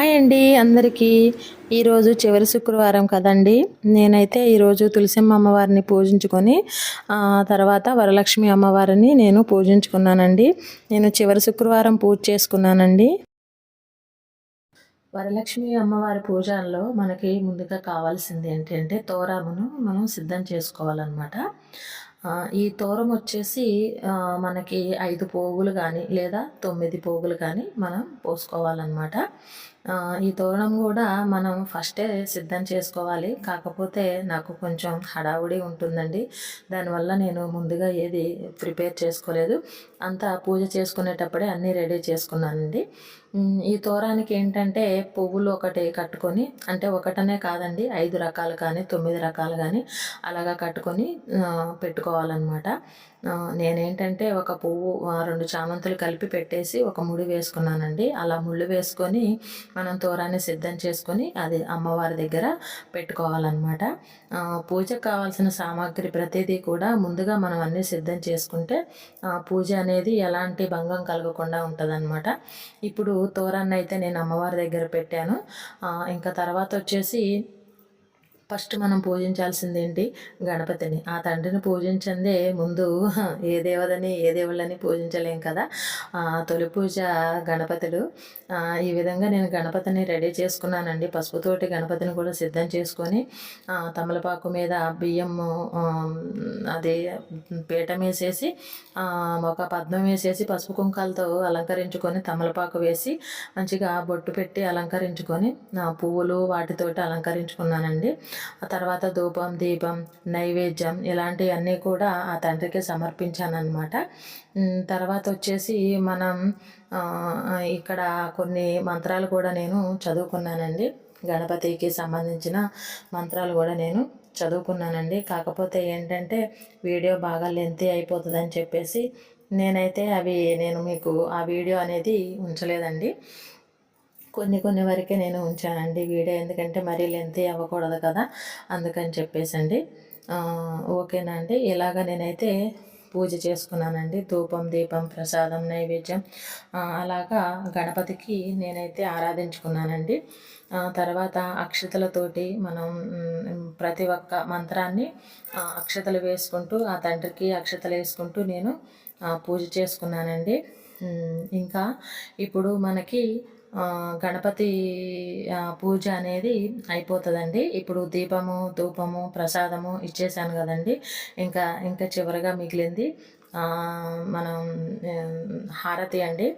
Hi అండి అందరికీ. ఈరోజు చివరి శుక్రవారం కదండి. నేనైతే ఈరోజు తులసిమ్మ అమ్మవారిని పూజించుకొని తర్వాత వరలక్ష్మి అమ్మవారిని నేను పూజించుకున్నానండి. నేను చివరి శుక్రవారం పూజ చేసుకున్నానండి. వరలక్ష్మి అమ్మవారి పూజల్లో మనకి ముందుగా కావాల్సింది ఏంటంటే తోరామును మనం సిద్ధం చేసుకోవాలన్నమాట. ఈ తోరం వచ్చేసి మనకి ఐదు పోగులు కానీ లేదా తొమ్మిది పోగులు కానీ మనం పోసుకోవాలన్నమాట. ఈ తోరణం కూడా మనం ఫస్టే సిద్ధం చేసుకోవాలి. కాకపోతే నాకు కొంచెం హడావుడి ఉంటుందండి. దానివల్ల నేను ముందుగా ఏది ప్రిపేర్ చేసుకోలేదు. అంతా పూజ చేసుకునేటప్పుడే అన్నీ రెడీ చేసుకున్నానండి. ఈ తోరానికి ఏంటంటే పువ్వులు ఒకటి కట్టుకొని అంటే ఒకటనే కాదండి ఐదు రకాలు కానీ తొమ్మిది రకాలు కానీ అలాగా కట్టుకొని పెట్టుకోవాలన్నమాట. నేనేంటంటే ఒక పువ్వు రెండు చామంతులు కలిపి పెట్టేసి ఒక ముడి వేసుకున్నానండి. అలా ముళ్ళు వేసుకొని మనం తోరాన్ని సిద్ధం చేసుకొని అది అమ్మవారి దగ్గర పెట్టుకోవాలన్నమాట. పూజకు కావాల్సిన సామాగ్రి ప్రతిదీ కూడా ముందుగా మనం అన్నీ సిద్ధం చేసుకుంటే పూజ అనేది ఎలాంటి భంగం కలగకుండా ఉంటుందన్నమాట. ఇప్పుడు తోరాన్ని అయితే నేను అమ్మవారి దగ్గర పెట్టాను. ఇంకా తర్వాత వచ్చేసి ఫస్ట్ మనం పూజించాల్సింది ఏంటి గణపతిని. ఆ తండ్రిని పూజించిందే ముందు ఏ దేవతని ఏ దేవుళ్ళని పూజించలేం కదా? ఆ, తొలి పూజ గణపతుడు. ఈ విధంగా నేను గణపతిని రెడీ చేసుకున్నానండి. పసుపుతోటి గణపతిని కూడా సిద్ధం చేసుకొని తమలపాకు మీద బియ్యం అది పీఠం వేసేసి ఒక పద్మం వేసేసి పసుపు కుంకాలతో అలంకరించుకొని తమలపాకు వేసి మంచిగా బొట్టు పెట్టి అలంకరించుకొని పువ్వులు వాటితోటి అలంకరించుకున్నానండి. తర్వాత ధూపం దీపం నైవేద్యం ఇలాంటివన్నీ కూడా ఆ తండ్రికి సమర్పించాను తర్వాత వచ్చేసి మనం ఇక్కడ కొన్ని మంత్రాలు కూడా నేను చదువుకున్నానండి. గణపతికి సంబంధించిన మంత్రాలు కూడా నేను చదువుకున్నానండి. కాకపోతే ఏంటంటే వీడియో బాగా లెంతీ అయిపోతుందని చెప్పేసి నేనైతే అవి నేను మీకు ఆ వీడియో అనేది ఉంచలేదండి. కొన్ని కొన్ని వరకే నేను ఉంచానండి వీడియో. ఎందుకంటే మరీ లెంతీ అవ్వకూడదు కదా. అందుకని చెప్పేసండి. ఓకేనా అండి? ఇలాగ నేనైతే పూజ చేసుకున్నానండి. ధూపం దీపం ప్రసాదం నైవేద్యం. అలాగా గణపతికి నేనైతే ఆరాధించుకున్నానండి. తర్వాత అక్షతలతోటి మనం ప్రతి ఒక్క మంత్రాన్ని అక్షతలు వేసుకుంటూ ఆ తండ్రికి అక్షతలు వేసుకుంటూ నేను పూజ చేసుకున్నానండి. ఇంకా ఇప్పుడు మనకి గణపతి పూజ అనేది అయిపోతుందండి. ఇప్పుడు దీపము ధూపము ప్రసాదము ఇచ్చేసాను కదండి. ఇంకా ఇంకా చివరిగా మిగిలింది మనం హారతి అండి.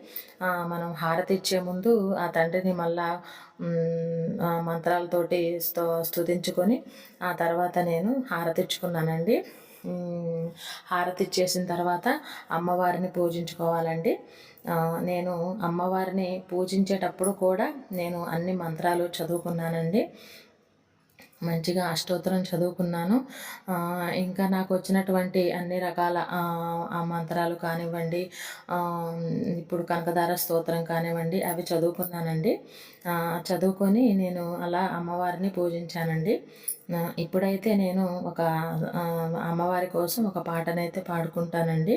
మనం హారతి ఇచ్చే ముందు ఆ తండ్రిని మళ్ళా మంత్రాలతోటి స్తు స్తుతించుకొని ఆ తర్వాత నేను హారతి ఇచ్చుకున్నానండి. హారతి ఇచ్చేసిన తర్వాత అమ్మవారిని పూజించుకోవాలండి. నేను అమ్మవారిని పూజించేటప్పుడు కూడా నేను అన్ని మంత్రాలు చదువుకున్నానండి. మంచిగా అష్టోత్తరం చదువుకున్నాను. ఇంకా నాకు వచ్చినటువంటి అన్ని రకాల ఆ, మంత్రాలు కానివ్వండి ఇప్పుడు కనకదార స్తోత్రం కానివ్వండి అవి చదువుకున్నానండి. చదువుకొని నేను అలా అమ్మవారిని పూజించానండి. ఇప్పుడైతే నేను ఒక అమ్మవారి కోసం ఒక పాటనైతే పాడుకుంటానండి.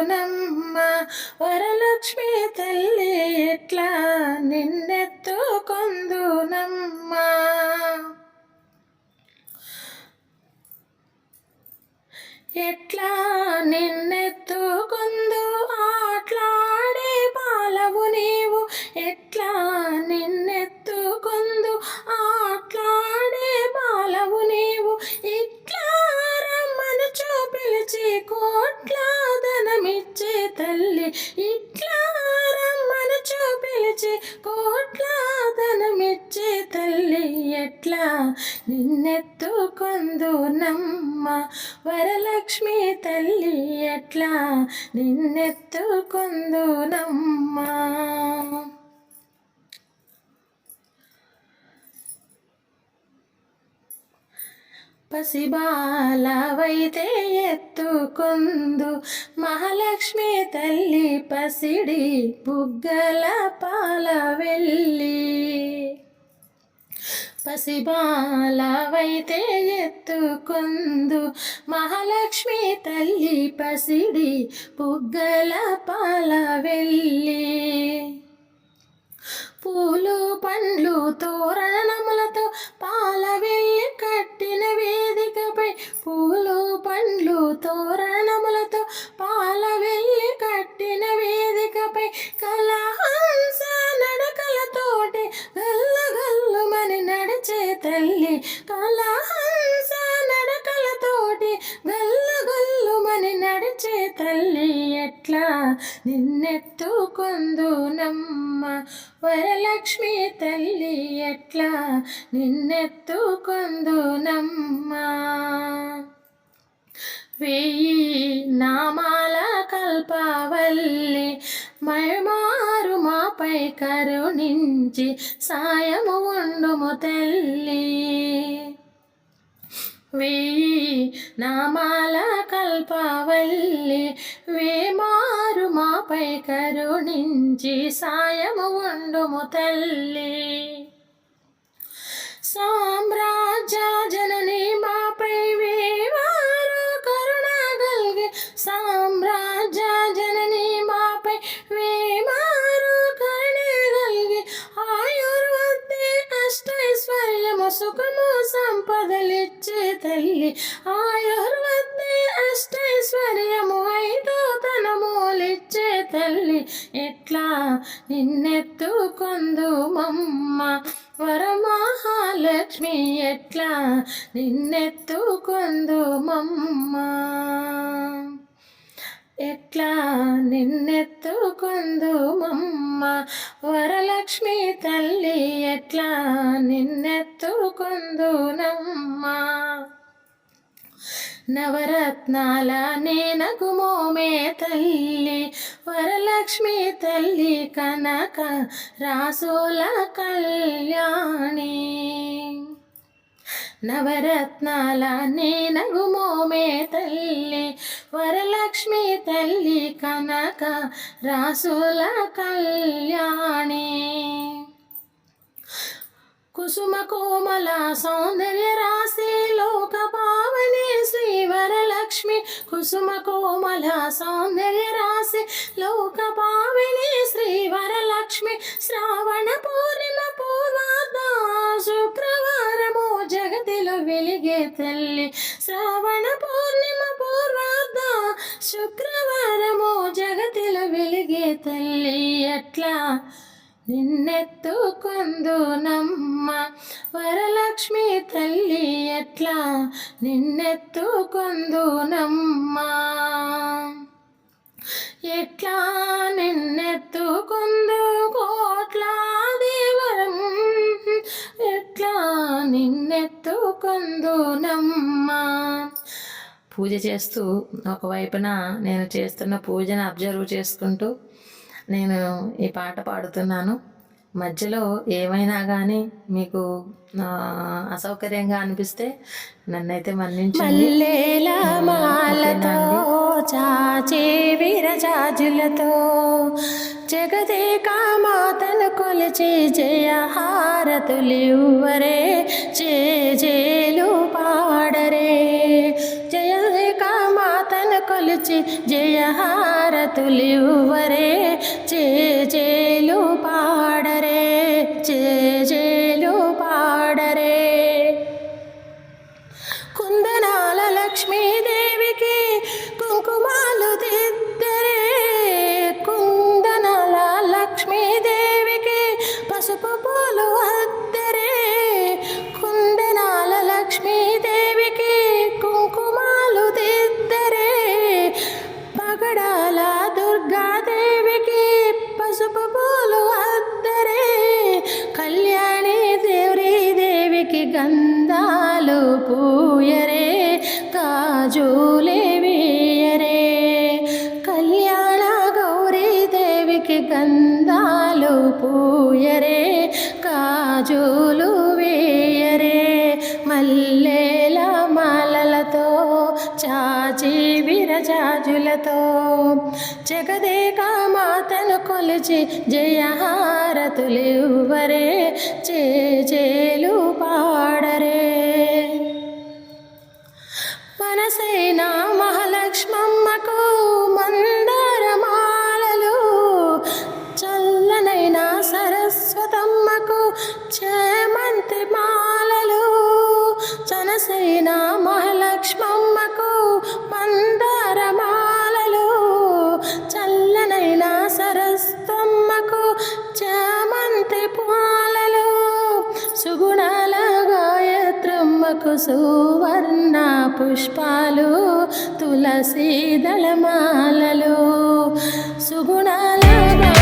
వరలక్ష్మి తల్లి ఎట్లా నిన్నెత్తుకుందునమ్మ? పసిబాలవైతే ఎత్తుకుందు మహాలక్ష్మి తల్లి పసిడి బుగ్గల పాల వెళ్ళి పసిబాలవైతే ఎత్తుకుందు. మహాలక్ష్మి తల్లి పసిడి బుగ్గల పాల వెళ్ళి. పూలు పండ్లు తోరణములతో తల్లి ఎట్లా నిన్నెత్తుకుందునమ్మ? వరలక్ష్మి తల్లి ఎట్లా నిన్నెత్తుకుందునమ్మ? వెయ్యి నామాల కల్పవల్లి మయమారు మాపై కరుణించి సాయము ఉండుము తల్లి. వెయ్యి నామాల కల్పవల్లి వేమారు మాపై కరుణించి సాయము ఉండుము తల్లి. సామ్రాజ్య జనని ఆయుర్వద్దే అష్టైశ్వర్యము ఐదో తనమూలిచ్చే తల్లి. ఎట్లా నిన్నెత్తుకొందు మమ్మ వరమహాలక్ష్మి ఎట్లా నిన్నెత్తుకొందు మమ్మ ఎట్లా నిన్నెత్తుకొందు మమ్మ వరలక్ష్మి తల్లి ఎట్లా నిన్నెత్తుకొందు నమ్మా నవరత్నాల నేనకు మోమే తల్లి వరలక్ష్మి తల్లి కనక రాసుల కళ్యాణి. నవరత్నాల నేనగు మోమే తల్లి వరలక్ష్మి తల్లి కనక రాసుల కళ్యాణి. కుసుమ కోమల సౌందర్య రాశి లోక పావని శ్రీ వరలక్ష్మి కుసుమ కోమల సౌందర్య రాశి లోక పావని శ్రీ వరలక్ష్మి శ్రావణ తల్లి ఎట్లా నిన్నెత్తుకుందునమ్మా? ఎట్లా నిన్నెత్తుకుందు కోట్లాది వరం ఎట్లా నిన్నెత్తుకుందునమ్మా? పూజ చేస్తూ ఒకవైపున నేను చేస్తున్న పూజను అబ్జర్వ్ చేసుకుంటూ నేను ఈ పాట పాడుతున్నాను. మధ్యలో ఏమైనా కానీ మీకు అసౌకర్యంగా అనిపిస్తే నన్నైతే మన్నించండి. మల్లెల మాలతో చాచే విరజాజులతో జగదేక మాతను కొలిచి జయ హారతులివ్వరే జే జేలు పాడరే. జయదేక మాతను కొలిచి జయ హారతులివ్వరే జే రాజులతో జగదేక మాతను కొలిచి జయహారతులివ్వరే చేలు పాడరే. గాయత్రమ్మకు సువర్ణ పుష్పాలు తులసి దళమాలలో. సుగుణాల